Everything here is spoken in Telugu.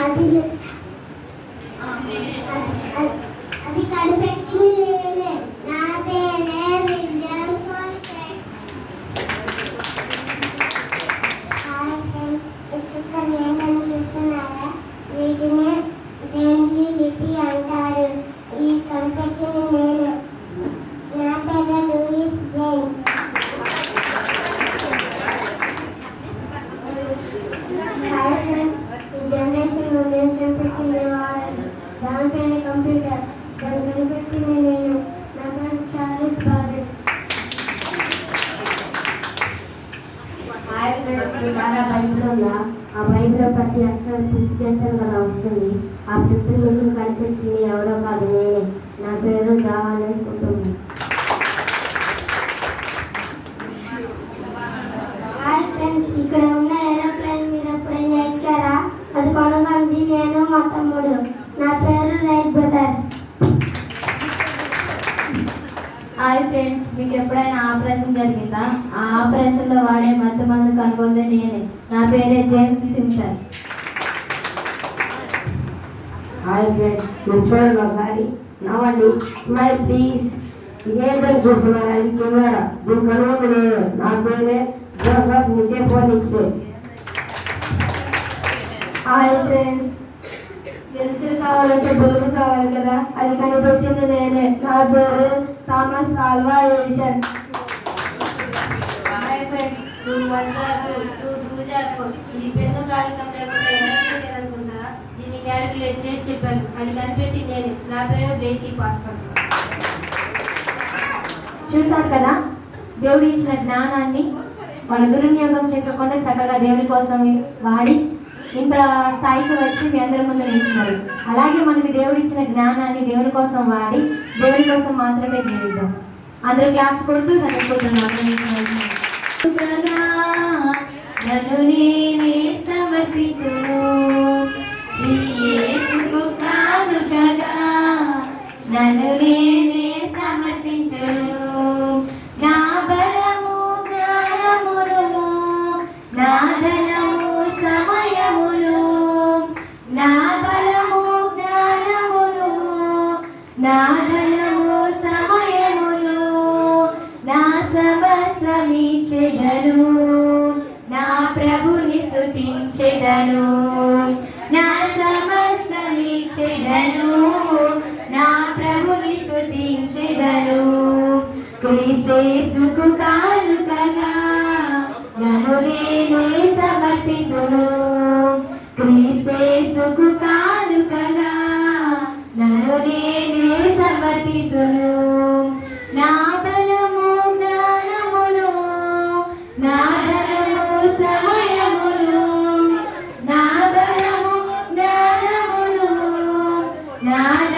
అది అది- అది కనిపెట్టింది నేనే నా పేరే విలియం కోల్టే హాయ్ ఫ్రెండ్స్ ఈ చుక్కలు ఏంటని చూస్తున్నారా వీటిని డెంగ్లీ లిపి అంటారు ఈ కనిపెట్టింది నేనే నా పేరు లూయిస్ జేన్ హాయ్ ఫ్రెండ్స్ ఈ జనరేషన్ నేను కనిపెట్టింది దానిపైన దాని పేరు కంప్యూటర్ దాన్ని కనిపెట్టింది నేను. నా పేరు చార్లెస్ బాబెట్ హాయ్ ఫ్రెండ్స్ మీ ద్వారా బైబిల్ ఉందా? ఆ బైబిల్లో ప్రతి అక్షరం పూర్తి చేస్తాను కదా వస్తుంది. ఆ ప్రింట్ మిషన్ కనిపెట్టింది ఎవరో కాదు నేనే. నా పేరు జావా నేర్చుకుంటున్నాను హాయ్ ఫ్రెండ్స్ ఇక్కడ ఉన్న ఏరోప్లేన్ మీరు ఎప్పుడైనా ఎక్కారా? అది కొనగంది నేను మా తమ్ముడు నా పేరు హాయ్ ఫ్రెండ్స్ మీకు ఎప్పుడైనా ఆపరేషన్ జరిగిందా? ఆ ఆపరేషన్లో వాడే మత్తు మందు కనుగొంది నేనే నా పేరే జేమ్స్ సింప్సన్. హాయ్ ఫ్రెండ్స్ మీరు చూడండి ఒకసారి నవ్వండి స్మైల్ ప్లీజ్ ఇదేంటని చూస్తున్నారా. ఇది కెమెరా. దీని కనుగొంది నేను నా పేరే Joseph Nicephore Niepce hi friends కావాలంటే బొరుగు కావాలి కదా? అది కనిపెట్టింది నేనే. నా పేరు Thomas Alva Edison hi two one two ఈ పెన్ను కాగితం లేకుండా ఎలా దీన్ని క్యాలిక్యులేట్ చేసి చెప్పాను అది కనిపెట్టి నేను నా పేరు బ్లేసీ పాస్కల్ చూసారు కదా? దేవుడు ఇచ్చిన జ్ఞానాన్ని మన దుర్వినియోగం చేసుకోకుండా చక్కగా దేవుడి కోసం వాడి ఇంత స్థాయికి వచ్చి మీ అందరి ముందు నిలిచినారు అలాగే మనకి దేవుడు ఇచ్చిన జ్ఞానాన్ని దేవుడి కోసం వాడి దేవుడి కోసం మాత్రమే జీవిద్దాం. అందరూ క్లాప్స్ కొడుతూ చదువుకుంటున్నాను నన్ను నేనే సమర్పితును నన్ను సాధనము సమయమును నా సమస్తమిచ్చెదను నా ప్రభుని స్థుతించెదను నా సమస్తమిచ్చెదను నా ప్రభుని స్థుతించెదను క్రీస్తేసుకు కానుకగా నన్ను నేనే సమర్పితును. క్రీస్తేసుకు Nada.